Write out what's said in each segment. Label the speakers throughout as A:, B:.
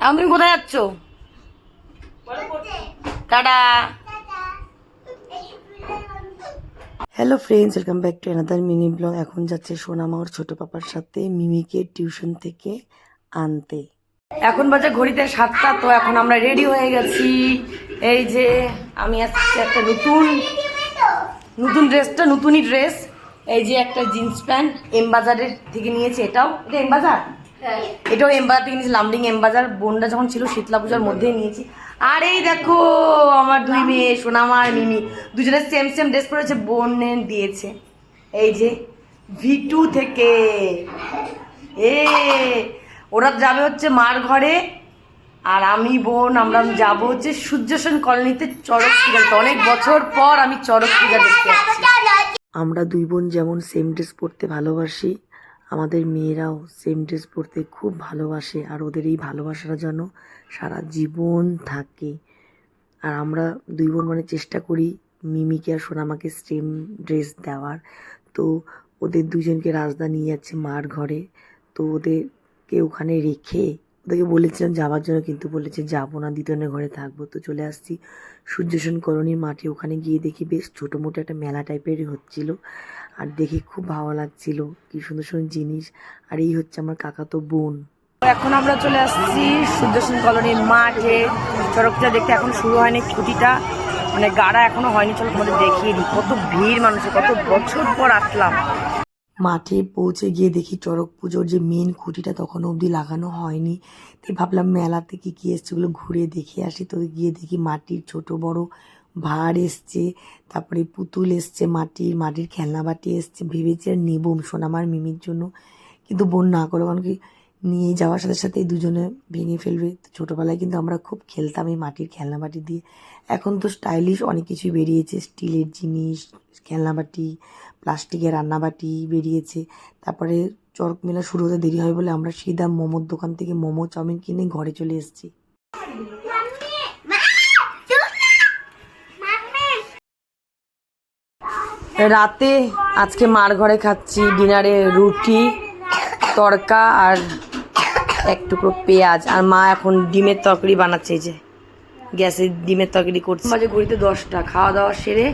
A: এখন তুমি কোথায় যাচ্ছ? Tata. Hello friends welcome back to another mini blog এখন যাচ্ছে সোনামা ওর ছোট পাপার সাথে মিমিকে টিউশন থেকে আনতে। এখন বাজে ঘড়িতে সাতটা, তো এখন আমরা রেডি হয়ে গেছি। এই যে আমি আসছি একটা নতুন নতুন ড্রেসটা নতুনই ড্রেস এই যে একটা জিন্স প্যান্ট এম বাজারের থেকে নিয়েছি এটাও। এটা এম বাজার? এটাও এম বাজার থেকে নিয়েছি লামডিং এম বাজার বোনটা যখন ছিল শীতলা পূজার মধ্যেই নিয়েছি। আর এই দেখো আমার দুই মেয়ে সোনামা আর মিমি দুজনের সেম সেম ড্রেস পরেছে বোন দিয়েছে। এই যে ভিটু থেকে। এ ওরা যাবে হচ্ছে মার ঘরে আর আমি বোন আমরা যাব হচ্ছে সূর্যসেন কলোনিতে চড়ক পূজা অনেক বছর পর আমি চড়ক পূজা দেখতে আমরা দুই বোন যেমন সেম ড্রেস পরতে ভালোবাসি আমাদের মেয়েরাও সেম ড্রেস পরতে খুব ভালোবাসে আর ওদের এই ভালোবাসাটা যেন সারা জীবন থাকে। আর আমরা দুই বোন মানে চেষ্টা করি মিমিকে আর সোনামাকে সেম ড্রেস দেওয়ার। তো ওদের দুজনকে রাজদা নিয়ে যাচ্ছে মার ঘরে। তো ওদেরকে ওখানে রেখে ওদেরকে বলেছিলাম যাওয়ার জন্য কিন্তু বলেছে, যাব না, দ্বিতীয়নের ঘরে থাকব। তো চলে আসছি সূর্যসেন কলোনির মাঠে। ওখানে গিয়ে দেখি বেশ ছোটো মোটো একটা মেলা টাইপেরই হচ্ছিল। আর দেখে খুব ভালো লাগছিল। কি সুন্দর সুন্দর জিনিস। আর এই হচ্ছে আমার কাকাতো বোন। এখন আমরা চলে আসছি সুদর্শন কলোনির মাঠে। চড়ক পূজা দেখতে এখন শুরু হয়নি ছুটিটা মানে গাড়া এখনও হয়নি। চলো তোমাদের দেখিয়ে দিই। কত ভিড় মানুষের, কত বছর পর আসলাম। মাঠে পৌঁছে গিয়ে দেখি চড়ক পুজোর যে মেন খুঁটিটা তখন অবধি লাগানো হয়নি। তাই ভাবলাম মেলাতে কি কি এসছে ওগুলো ঘুরে দেখে আসি। তো গিয়ে দেখি মাটির ছোট বড় ভাড় এসছে, তারপরে পুতুল এসছে মাটির মাটির খেলনা বাটি এসছে, ভেবেছি আর নেব সোনামার মিমির জন্য। কিন্তু বোন না করে কারণ কি নিয়ে যাওয়ার সাথে সাথে দুজনে ভেঙে ফেলবে। ছোটোবেলায় কিন্তু আমরা খুব খেলতাম এই মাটির খেলনা বাটি দিয়ে। এখন তো স্টাইলিশ অনেক কিছুই বেরিয়েছে, স্টিলের জিনিস, খেলনা বাটি, প্লাস্টিকের রান্নাবাটি বেরিয়েছে। তারপরে চরক মেলা শুরু হতে দেরি হয় বলে আমরা সিধা মোমোর দোকান থেকে মোমো চাউমিন কিনে ঘরে চলে এসেছি। রাতে আজকে মার ঘরে খাচ্ছি ডিনারে রুটি, তড়কা আর এক টুকরো পেঁয়াজ। আর মা এখন ডিমের তরকারি বানাচ্ছে যে। গ্যাসে ডিমের তরকারি করছে। বাজে ঘড়িতে দশটা। খাওয়া দাওয়া সেরে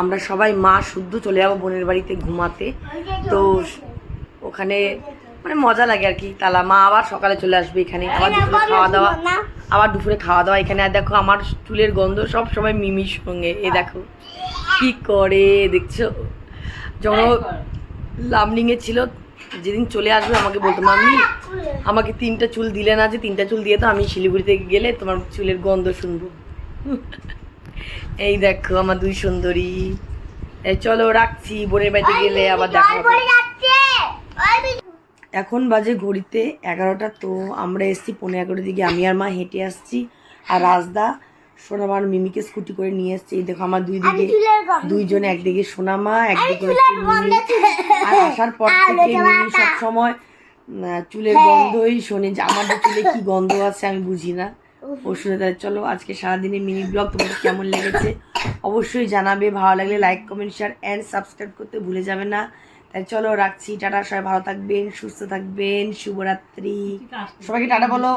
A: আমরা সবাই মা শুদ্ধ চলে যাব বোনের বাড়িতে ঘুমাতে। তো ওখানে মানে মজা লাগে আর কি, তালা। মা আবার সকালে চলে আসবে এখানে। আবার দুপুরে খাওয়া দাওয়া, আবার দুপুরে খাওয়া দাওয়া এখানে। আর দেখো আমার চুলের গন্ধ সব সময় মিমির সঙ্গে। এ দেখো। কি করে দেখছ? যখন লামনিংয়ে ছিল যেদিন চলে আসবে আমাকে বলতো মাম্মি আমাকে তিনটা চুল দিলে না যে তিনটা চুল দিয়ে তো আমি শিলিগুড়িতে গেলে তোমার চুলের গন্ধ শুনব। এই দেখো আমার দুই সুন্দরী। এই চলো রাখছি বোনের বাড়িতে গেলে আবার দেখা এখন বাজে ঘড়িতে এগারোটা তো আমরা এসছি পনেরো এগারোটার দিকে। আমি আর মা হেঁটে আসছি আর রাজদা সোনামার মিমিকে স্কুটি করে নিয়ে এসছে। এই দেখো আমার দুই দিকে দুইজনে একদিকে সোনামা একদিকে আর আসার পর থেকে মিমি সবসময় চুলের গন্ধই শোনে যে আমাদের চুলে কি গন্ধ আছে আমি বুঝি না। ও শুনে তাহলে চলো আজকে সারাদিনে মিনি ব্লগ তোমাদের কেমন লেগেছে? অবশ্যই জানাবে। ভালো লাগলে like comment share and subscribe করতে ভুলে যাবে না। তাই চলো রাখছি। টাটা সবাই ভালো থাকবেন সুস্থ থাকবেন শুভরাত্রি। সবাইকে টাটা বলো।